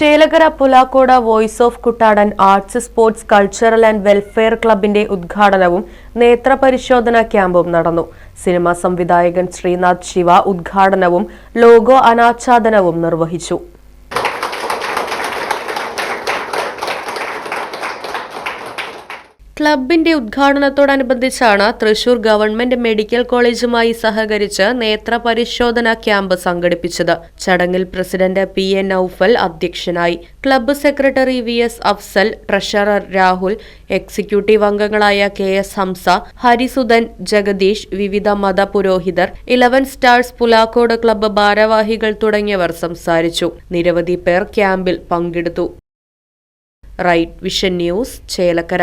Chelakkara Pulakkode voice of Kuttadan arts sports cultural and welfare ക്ലബിന്റെ ഉദ്ഘാടനവും നേത്രപരിശോധന ക്യാമ്പും നടന്നു. സിനിമാ സംവിധായകൻ ശ്രീനാഥ് ശിവ ഉദ്ഘാടനവും ലോഗോ അനാച്ഛാദനവും നിർവഹിച്ചു. ക്ലബിന്റെ ഉദ്ഘാടനത്തോടനുബന്ധിച്ചാണ് തൃശൂർ ഗവൺമെന്റ് മെഡിക്കൽ കോളേജുമായി സഹകരിച്ച് നേത്ര പരിശോധനാ ക്യാമ്പ് സംഘടിപ്പിച്ചത്. ചടങ്ങിൽ പ്രസിഡന്റ് പി എൻ നൌഫൽ അധ്യക്ഷനായി. Club secretary V S Afsal treasurer Rahul executive അംഗങ്ങളായ കെ എസ് ഹംസ ഹരിസുധൻ ജഗദീഷ് വിവിധ മത പുരോഹിതർ ഇലവൻ സ്റ്റാർസ് പുലാക്കോട് ക്ലബ്ബ് ഭാരവാഹികൾ തുടങ്ങിയവർ സംസാരിച്ചു. നിരവധി പേർ ക്യാമ്പിൽ പങ്കെടുത്തു. Right vision news Chelakkara.